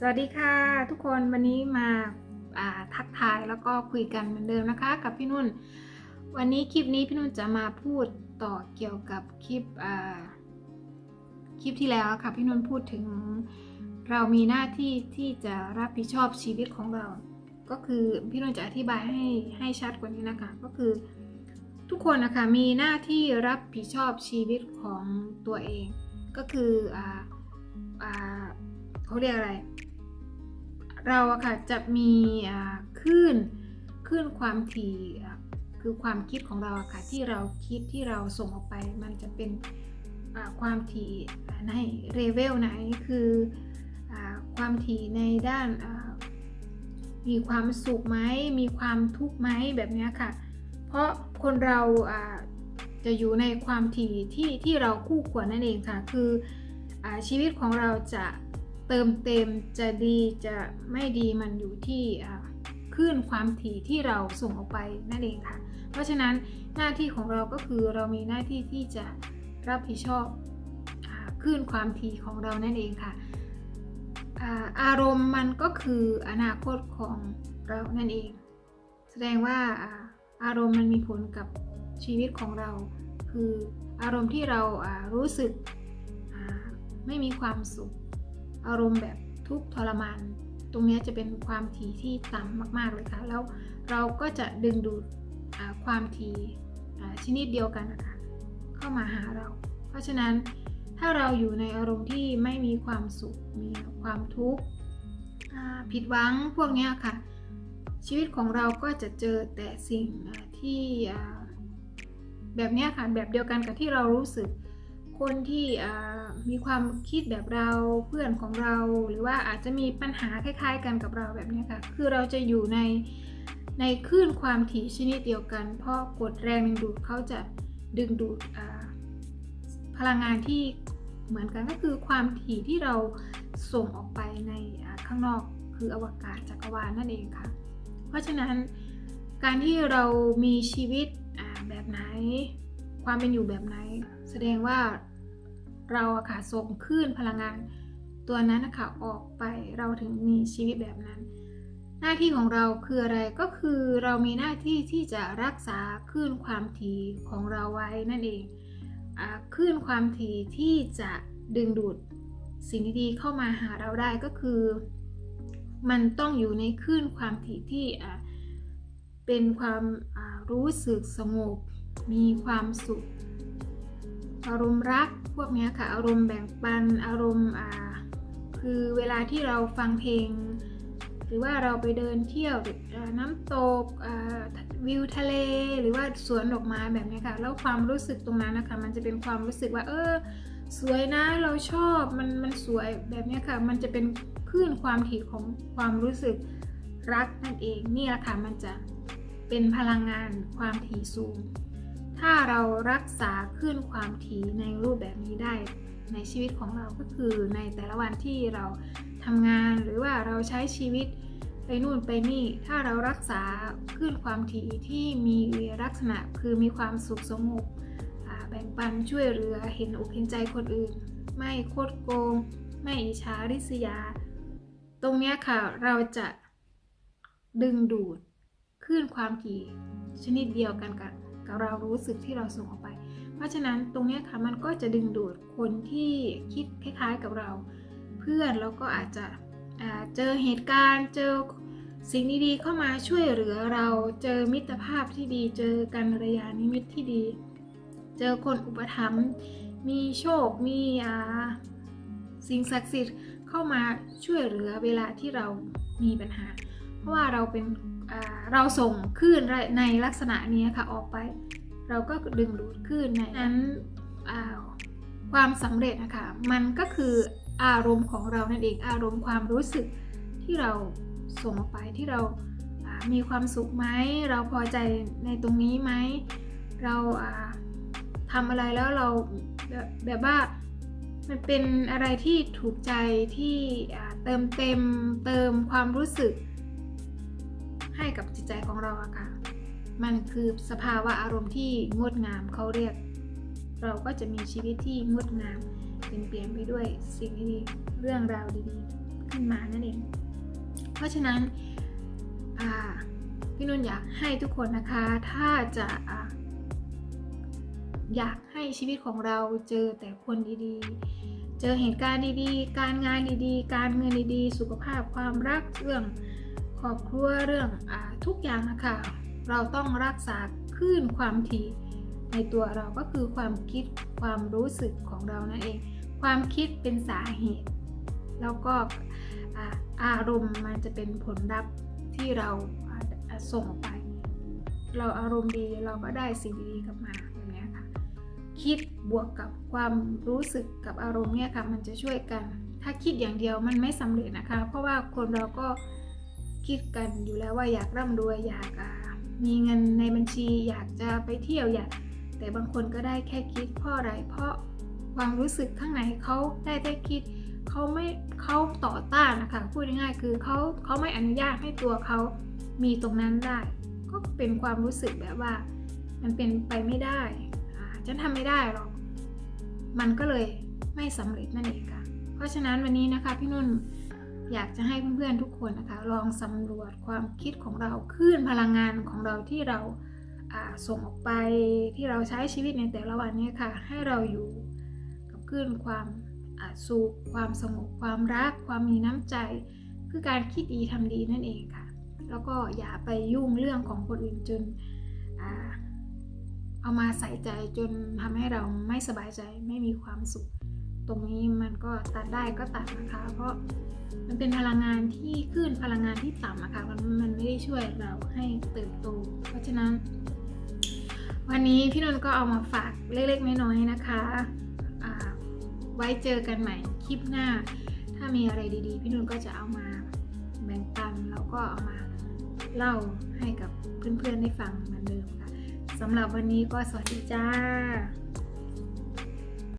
สวัสดีค่ะ ทุกคนวันนี้มาาทักทายแล้วก็คุยกันเหมือนเดิมนะคะ กับพี่นุ่น วันนี้คลิปนี้พี่นุ่นจะมาพูดต่อเกี่ยวกับคลิปคลิปที่แล้วค่ะพี่นุ่นพูดถึง เรามีหน้าที่ที่จะรับผิดชอบชีวิตของเรา ก็คือพี่นุ่นจะอธิบายให้ให้ชัดกว่านี้นะคะก็คือ ทุกคนนะคะมีหน้าที่รับผิดชอบชีวิตของตัวเอง ก็คืออ่าอ่าเขาเรียกอะไร เราอะค่ะจะมีคลื่นคลื่นความถี่คือความคิดของเราอะค่ะที่เราคิดที่เราส่งออกไป มันจะเป็นความถี่ในเลเวลไหนคืออความถี่ในด้านมีความสุขไหมมีความทุกข์ไหมแบบนี้ค่ะ เพราะคนเราจะอยู่ในความถี่ที่ที่เราคู่ควรนั่นเองค่ะ คืออชีวิตของเราจะ เติมเต็มจะดีจะไม่ดีมันอยู่ที่คลื่นความถี่ที่เราส่งออกไปนั่นเองค่ะ เพราะฉะนั้นหน้าที่ของเราก็คือเรามีหน้าที่ที่จะรับผิดชอบคลื่นความถี่ของเรานั่นเองค่ะอารมณ์มันก็คืออนาคตของเรานั่นเอง แสดงว่าอารมณ์มันมีผลกับชีวิตของเรา คืออารมณ์ที่เรารู้สึกไม่มีความสุข อารมณ์แบบทุกข์ทรมาน ตรงนี้จะเป็นความถี่ที่ต่ำมาก ๆ เลยค่ะ แล้วเราก็จะดึงดูดความถี่ชนิดเดียวกันนะคะเข้ามาหาเรา เพราะฉะนั้นถ้าเราอยู่ในอารมณ์ที่ไม่มีความสุข มีความทุกข์ผิดหวังพวกนี้ค่ะ ชีวิตของเราก็จะเจอแต่สิ่งที่แบบนี้ค่ะ แบบเดียวกันกับที่เรารู้สึก คนที่มีความคิดแบบเราเพื่อนของเรา หรือว่าอาจจะมีปัญหาคล้ายๆ กันกับเราแบบนี้ค่ะ คือเราจะอยู่ในในคลื่นความถี่ชนิดเดียวกัน เพราะกฎแรงดึงดูดเขาจะดึงดูดพลังงานที่เหมือนกันก็คือความถี่ที่เราส่งออกไปในข้างนอกคืออวกาศจักรวาลนั่นเองค่ะ เพราะฉะนั้นการที่เรามีชีวิตแบบไหน ความเป็นอยู่แบบไหน แสดงว่าเราอะค่ะส่งคลื่นพลังงาน ตัวนั้นนะคะออกไปเราถึงมีชีวิตแบบนั้น หน้าที่ของเราคืออะไรก็คือเรามีหน้าที่ที่จะรักษาคลื่นความถี่ของเราไว้นั่นเองคลื่นความถี่ที่จะดึงดูดสิ่งดีๆเข้ามาหาเราได้ก็คือ มันต้องอยู่ในคลื่นความถี่ที่เป็นความรู้สึกสงบ มีความสุข อารมณ์รักพวกเนี้ยค่ะ อารมณ์แบ่งปัน อารมณ์อ่าคือเวลาที่เราฟังเพลง หรือว่าเราไปเดินเที่ยวน้ำตกวิวทะเล หรือว่าสวนดอกไม้แบบเนี้ยค่ะ แล้วความรู้สึกตรงนั้นนะคะ มันจะเป็นความรู้สึกว่า เออ สวยนะ เราชอบ มัน มันสวยแบบเนี้ยค่ะ มันจะเป็นคลื่นความถี่ของความรู้สึกรักนั่นเอง นี่แหละค่ะ มันจะเป็นพลังงานความถี่สูง ถ้าเรารักษาคลื่นความถี่ในรูปแบบนี้ได้ในชีวิตของเราก็คือในแต่ละวันที่เราทำงานหรือว่าเราใช้ชีวิตไปนู่นไปนี่ ถ้าเรารักษาคลื่นความถี่ที่มีลักษณะคือมีความสุขสงบแบ่งปันช่วยเหลือเห็นอกเห็นใจคนอื่น ไม่โคดโกง ไม่อิจฉาริษยา ตรงนี้ค่ะเราจะดึงดูดคลื่นความถี่ชนิดเดียวกันกับ กับเรารู้สึกที่เราส่งออกไป เพราะฉะนั้นตรงนี้ค่ะมันก็จะดึงดูดคนที่คิดคล้ายๆกับเรา เพื่อนแล้วก็อาจจะเจอเหตุการณ์เจอสิ่งดีๆเข้ามาช่วยเหลือเราเจอมิตรภาพที่ดี เจอกันระยานิมิตที่ดี เจอคนอุปถัมภ์มีโชคมีสิ่งศักดิ์สิทธิ์เข้ามาช่วยเหลือเวลาที่เรามีปัญหา ราะว่าเราเป็นเราส่งคลื่นในลักษณะนี้ค่ะออกไป เราก็ดึงดูดคลื่นในนั้นความสำเร็จนะคะมันก็คืออารมณ์ของเรานั่นเองอารมณ์ความรู้สึกที่เราส่งออกไปที่เรามีความสุขไหมเราพอใจในตรงนี้ไหมเราอ่าทำอะไรแล้วเราแบบว่ามันเป็นอะไรที่ถูกใจที่เติมเต็มเติมความรู้สึก ให้กับจิตใจของเราอะค่ะ มันคือสภาวะอารมณ์ที่งดงามเขาเรียก เราก็จะมีชีวิตที่งดงามเต็มเปี่ยมไปด้วยสิ่งดีๆเรื่องราวดีๆ ขึ้นมานั่นเอง เพราะฉะนั้นพี่นุ่นอยากให้ทุกคนนะคะ ถ้าจะอยากให้ชีวิตของเราเจอแต่คนดีๆ เจอเหตุการณ์ดีๆ การงานดีๆ การเงินดีๆ สุขภาพความรักเรื่อง ครอบครัวเรื่องอทุกอย่างนะคะ เราต้องรักษาคลื่นความถี่ในตัวเราก็คือความคิดความรู้สึกของเรานั่นเอง ความคิดเป็นสาเหตุ แล้วก็อาอารมณ์มันจะเป็นผลลัพธ์ที่เราส่งออกไป เราอารมณ์ดีเราก็ได้สิ่งดีๆกลับมาแบบนี้ค่ะ คิดบวกกับความรู้สึกกับอารมณ์เนี่ยค่ะมันจะช่วยกัน ถ้าคิดอย่างเดียวมันไม่สำเร็จนะคะ เพราะว่าคนเราก็ คิดกันอยู่แล้วว่าอยากร่ำรวยอยากมีเงินในบัญชีอยากจะไปเที่ยวอยาก แต่บางคนก็ได้แค่คิดเพราะอะไรเพราะความรู้สึกข้างในเขาได้แค่คิดเขาไม่เขาต่อต้านนะคะพูดง่ายๆคือเขาเขาไม่อนุญาตให้ตัวเขามีตรงนั้นได้ ก็เป็นความรู้สึกแบบว่า มันเป็นไปไม่ได้ฉันทำไม่ได้หรอก มันก็เลยไม่สำเร็จนั่นเองค่ะ เพราะฉะนั้นวันนี้นะคะพี่นุ่น อยากจะให้เพื่อนๆทุกคนนะคะ ลองสำรวจความคิดของเราคลื่นพลังงานของเราที่เราส่งออกไปที่เราใช้ชีวิตในแต่ละวันนี้ค่ะ ให้เราอยู่กับคลื่นความสุขความสงบความรัก ความมีน้ำใจ คือการคิดดีทำดีนั่นเองค่ะ แล้วก็อย่าไปยุ่งเรื่องของคนอื่นจนอเอามาใส่ใจจนทำให้เราไม่สบายใจไม่มีความสุข ตรงนี้มันก็ตัดได้ก็ตัดนะคะ เพราะ มันเป็นพลังงานที่ขึ้นพลังงานที่ต่ำนะคะมันมันไม่ได้ช่วยเราให้เติบโต เพราะฉะนั้น วันนี้พี่นนท์ก็เอามาฝากเล็กๆน้อยๆนะคะไว้เจอกันใหม่คลิปหน้า ถ้ามีอะไรดีๆ พี่นนท์ก็จะเอามาแบ่งปันแล้วก็เอามาเล่าให้กับเพื่อนๆได้ฟังเหมือนเดิมค่ะสำหรับวันนี้ก็สวัสดีจ้า